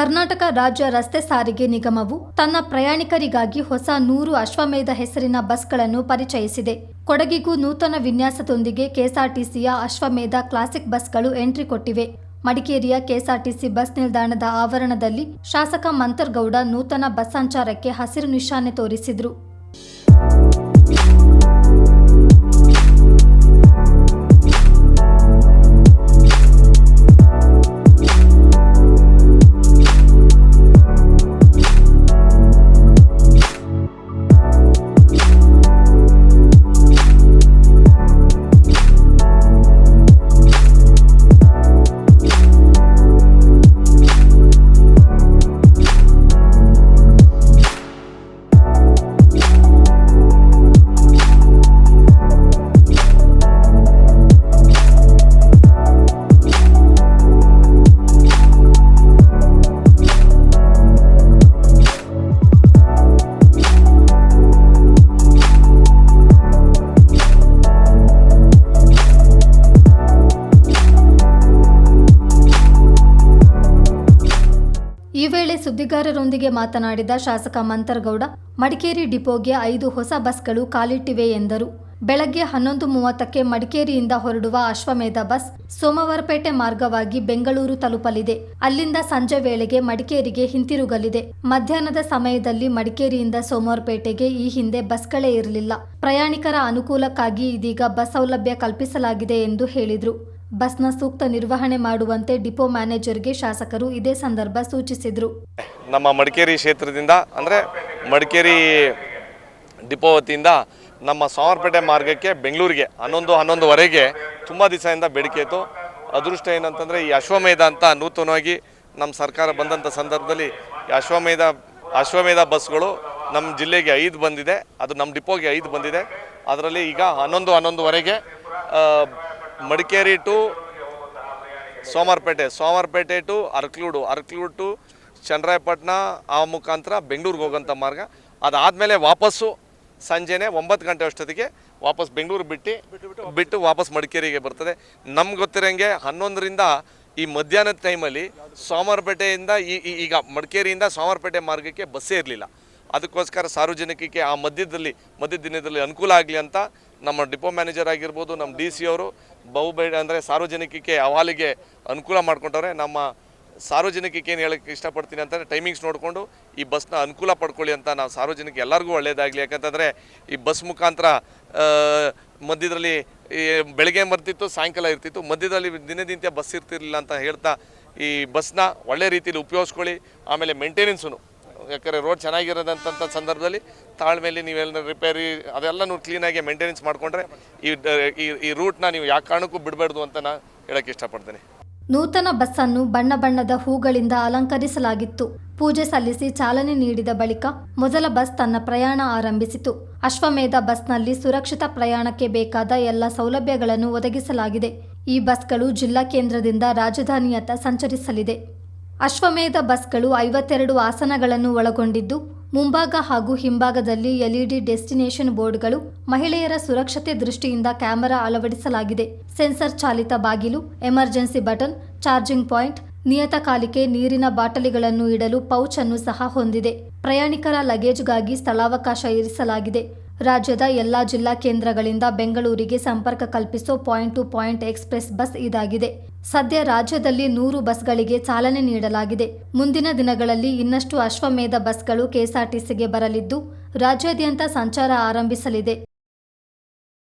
ಕರ್ನಾಟಕ ರಾಜ್ಯ ರಸ್ತೆ ಸಾರಿಗೆ ನಿಗಮವು ತನ್ನ ಪ್ರಯಾಣಿಕರಿಗಾಗಿ ಹೊಸ ನೂರು ಅಶ್ವಮೇಧ ಹೆಸರಿನ ಬಸ್ಗಳನ್ನು ಪರಿಚಯಿಸಿದೆ. ಕೊಡಗಿಗೂ ನೂತನ ವಿನ್ಯಾಸದೊಂದಿಗೆ ಕೆಎಸ್ಆರ್ಟಿಸಿಯ ಅಶ್ವಮೇಧ ಕ್ಲಾಸಿಕ್ ಬಸ್ಗಳು ಎಂಟ್ರಿ ಕೊಟ್ಟಿವೆ. ಮಡಿಕೇರಿಯ ಕೆಎಸ್ಆರ್ಟಿಸಿ ಬಸ್ ನಿಲ್ದಾಣದ ಆವರಣದಲ್ಲಿ ಶಾಸಕ ಮಂತರ್ಗೌಡ ನೂತನ ಬಸ್ ಸಂಚಾರಕ್ಕೆ ಹಸಿರು ನಿಶಾನೆ ತೋರಿಸಿದ್ರು. ಈ ವೇಳೆ ಸುದ್ದಿಗಾರರೊಂದಿಗೆ ಮಾತನಾಡಿದ ಶಾಸಕ ಮಂತರಗೌಡ, ಮಡಿಕೇರಿ ಡಿಪೋಗೆ ಐದು ಹೊಸ ಬಸ್ಗಳು ಕಾಲಿಟ್ಟಿವೆ ಎಂದರು. ಬೆಳಗ್ಗೆ ಹನ್ನೊಂದು ಮೂವತ್ತಕ್ಕೆ ಮಡಿಕೇರಿಯಿಂದ ಹೊರಡುವ ಅಶ್ವಮೇಧ ಬಸ್ ಸೋಮವಾರಪೇಟೆ ಮಾರ್ಗವಾಗಿ ಬೆಂಗಳೂರು ತಲುಪಲಿದೆ. ಅಲ್ಲಿಂದ ಸಂಜೆ ವೇಳೆಗೆ ಮಡಿಕೇರಿಗೆ ಹಿಂತಿರುಗಲಿದೆ. ಮಧ್ಯಾಹ್ನದ ಸಮಯದಲ್ಲಿ ಮಡಿಕೇರಿಯಿಂದ ಸೋಮವಾರಪೇಟೆಗೆ ಈ ಹಿಂದೆ ಬಸ್ಗಳೇ ಇರಲಿಲ್ಲ. ಪ್ರಯಾಣಿಕರ ಅನುಕೂಲಕ್ಕಾಗಿ ಇದೀಗ ಬಸ್ ಸೌಲಭ್ಯ ಕಲ್ಪಿಸಲಾಗಿದೆ ಎಂದು ಹೇಳಿದರು. ಬಸ್ನ ಸೂಕ್ತ ನಿರ್ವಹಣೆ ಮಾಡುವಂತೆ ಡಿಪೋ ಮ್ಯಾನೇಜರ್ಗೆ ಶಾಸಕರು ಇದೇ ಸಂದರ್ಭ ಸೂಚಿಸಿದರು. ನಮ್ಮ ಮಡಿಕೇರಿ ಕ್ಷೇತ್ರದಿಂದ, ಅಂದರೆ ಮಡಿಕೇರಿ ಡಿಪೋ ವತಿಯಿಂದ ನಮ್ಮ ಸಾವರ್ಪೇಟೆ ಮಾರ್ಗಕ್ಕೆ ಬೆಂಗಳೂರಿಗೆ ಹನ್ನೊಂದು ಹನ್ನೊಂದುವರೆಗೆ ತುಂಬ ದಿವಸದಿಂದ ಬೇಡಿಕೆ ಇತ್ತು. ಅದೃಷ್ಟ ಏನಂತಂದರೆ ಈ ಅಶ್ವಮೇಧ ಅಂತ ನೂತನವಾಗಿ ನಮ್ಮ ಸರ್ಕಾರ ಬಂದಂಥ ಸಂದರ್ಭದಲ್ಲಿ ಅಶ್ವಮೇಧ ಅಶ್ವಮೇಧ ಬಸ್ಗಳು ನಮ್ಮ ಜಿಲ್ಲೆಗೆ ಐದು ಬಂದಿದೆ, ಅದು ನಮ್ಮ ಡಿಪೋಗೆ ಐದು ಬಂದಿದೆ. ಅದರಲ್ಲಿ ಈಗ ಹನ್ನೊಂದು ಹನ್ನೊಂದುವರೆಗೆ Madikeri to Somwarpet Somwarpet to Arkalgud, Arkalgud to Channarayapatna ಆ ಮುಖಾಂತರ ಬೆಂಗಳೂರಿಗೆ ಹೋಗೋಂಥ ಮಾರ್ಗ. ಅದಾದಮೇಲೆ ವಾಪಸ್ಸು ಸಂಜೆನೆ ಒಂಬತ್ತು ಗಂಟೆ ಅಷ್ಟೊತ್ತಿಗೆ ವಾಪಸ್ ಬೆಂಗಳೂರು ಬಿಟ್ಟು ಬಿಟ್ಟು ವಾಪಸ್ ಮಡಿಕೇರಿಗೆ ಬರ್ತದೆ. ನಮ್ಗೆ ಗೊತ್ತಿರೋಂಗೆ ಹನ್ನೊಂದರಿಂದ ಈ ಮಧ್ಯಾಹ್ನದ ಟೈಮಲ್ಲಿ ಸೋಮಾರಪೇಟೆಯಿಂದ ಈ ಈಗ ಮಡಿಕೇರಿಯಿಂದ ಸೋಮಾರಪೇಟೆ ಮಾರ್ಗಕ್ಕೆ ಬಸ್ಸೇ ಇರಲಿಲ್ಲ. ಅದಕ್ಕೋಸ್ಕರ ಸಾರ್ವಜನಿಕಕ್ಕೆ ಆ ಮಧ್ಯದಲ್ಲಿ ಮಧ್ಯ ದಿನದಲ್ಲಿ ಅನುಕೂಲ ಆಗಲಿ ಅಂತ ನಮ್ಮ ಡಿಪೋ ಮ್ಯಾನೇಜರ್ ಆಗಿರ್ಬೋದು, ನಮ್ಮ ಡಿ ಸಿ ಅವರು ಬಹುಬೇಡ ಅಂದರೆ ಸಾರ್ವಜನಿಕಕ್ಕೆ ಅವಾಲಿಗೆ ಅನುಕೂಲ ಮಾಡ್ಕೊಂಡವ್ರೆ. ನಮ್ಮ ಸಾರ್ವಜನಿಕಕ್ಕೆ ಏನು ಹೇಳಕ್ಕೆ ಇಷ್ಟಪಡ್ತೀನಿ ಅಂತಂದರೆ ಟೈಮಿಂಗ್ಸ್ ನೋಡಿಕೊಂಡು ಈ ಬಸ್ನ ಅನುಕೂಲ ಪಡ್ಕೊಳ್ಳಿ ಅಂತ ನಾವು ಸಾರ್ವಜನಿಕ ಎಲ್ಲರಿಗೂ ಒಳ್ಳೆಯದಾಗಲಿ ಯಾಕಂತಂದರೆ ಈ ಬಸ್ ಮುಖಾಂತರ ಮಧ್ಯದಲ್ಲಿ ಬೆಳಗ್ಗೆ ಬರ್ತಿತ್ತು, ಸಾಯಂಕಾಲ ಇರ್ತಿತ್ತು. ಮಧ್ಯದಲ್ಲಿ ದಿನದಿಂದ ಬಸ್ ಇರ್ತಿರಲಿಲ್ಲ ಅಂತ ಹೇಳ್ತಾ ಈ ಬಸ್ನ ಒಳ್ಳೆ ರೀತಿಯಲ್ಲಿ ಉಪಯೋಗಿಸ್ಕೊಳ್ಳಿ. ಆಮೇಲೆ ಮೇಂಟೆನೆನ್ಸು ಯಾಕಂದರೆ ರೋಡ್ ಚೆನ್ನಾಗಿರೋದಂಥ ಸಂದರ್ಭದಲ್ಲಿ ತಾಳ್ಮೇಲೆ ನೀವೆಲ್ಲ ರಿಪೇರಿ ಅದೆಲ್ಲ ನೀವು ಕ್ಲೀನಾಗಿ ಮೇಂಟೆನೆನ್ಸ್ ಮಾಡಿಕೊಂಡ್ರೆ ಈ ಈ ರೂಟ್ನ ನೀವು ಯಾವ ಕಾರಣಕ್ಕೂ ಬಿಡಬಾರ್ದು ಅಂತ ನಾನು ಹೇಳೋಕ್ಕೆ ಇಷ್ಟಪಡ್ತೀನಿ. ನೂತನ ಬಸ್ಸನ್ನು ಬಣ್ಣ ಬಣ್ಣದ ಹೂಗಳಿಂದ ಅಲಂಕರಿಸಲಾಗಿತ್ತು. ಪೂಜೆ ಸಲ್ಲಿಸಿ ಚಾಲನೆ ನೀಡಿದ ಬಳಿಕ ಮೊದಲ ಬಸ್ ತನ್ನ ಪ್ರಯಾಣ ಆರಂಭಿಸಿತು. ಅಶ್ವಮೇಧ ಬಸ್ನಲ್ಲಿ ಸುರಕ್ಷಿತ ಪ್ರಯಾಣಕ್ಕೆ ಬೇಕಾದ ಎಲ್ಲ ಸೌಲಭ್ಯಗಳನ್ನು ಒದಗಿಸಲಾಗಿದೆ. ಈ ಬಸ್ಗಳು ಜಿಲ್ಲಾ ಕೇಂದ್ರದಿಂದ ರಾಜಧಾನಿಯತ್ತ ಸಂಚರಿಸಲಿದೆ. ಅಶ್ವಮೇಧ ಬಸ್ಗಳು ಐವತ್ತೆರಡು ಆಸನಗಳನ್ನು ಒಳಗೊಂಡಿದ್ದು, ಮುಂಭಾಗ ಹಾಗೂ ಹಿಂಭಾಗದಲ್ಲಿ ಎಲ್ಇಡಿ ಡೆಸ್ಟಿನೇಷನ್ ಬೋರ್ಡ್ಗಳು ಮಹಿಳೆಯರ ಸುರಕ್ಷತೆ ದೃಷ್ಟಿಯಿಂದ ಕ್ಯಾಮೆರಾ ಅಳವಡಿಸಲಾಗಿದೆ. ಸೆನ್ಸರ್ ಚಾಲಿತ ಬಾಗಿಲು, ಎಮರ್ಜೆನ್ಸಿ ಬಟನ್, ಚಾರ್ಜಿಂಗ್ ಪಾಯಿಂಟ್, ನಿಯತಕಾಲಿಕೆ, ನೀರಿನ ಬಾಟಲಿಗಳನ್ನು ಇಡಲು ಪೌಚ್ ಅನ್ನು ಸಹ ಹೊಂದಿದೆ. ಪ್ರಯಾಣಿಕರ ಲಗೇಜ್ಗಾಗಿ ಸ್ಥಳಾವಕಾಶ ಇರಿಸಲಾಗಿದೆ. ರಾಜ್ಯದ ಎಲ್ಲಾ ಜಿಲ್ಲಾ ಕೇಂದ್ರಗಳಿಂದ ಬೆಂಗಳೂರಿಗೆ ಸಂಪರ್ಕ ಕಲ್ಪಿಸೋ point to point express bus ಇದಾಗಿದೆ. ಸದ್ಯ ರಾಜ್ಯದಲ್ಲಿ ನೂರು ಬಸ್ಗಳಿಗೆ ಚಾಲನೆ ನೀಡಲಾಗಿದೆ. ಮುಂದಿನ ದಿನಗಳಲ್ಲಿ ಇನ್ನಷ್ಟು ಅಶ್ವಮೇಧ ಬಸ್ಗಳು ಕೆಎಸ್ಆರ್ಟಿಸಿಗೆ ಬರಲಿದ್ದು, ರಾಜ್ಯಾದ್ಯಂತ ಸಂಚಾರ ಆರಂಭಿಸಲಿದೆ.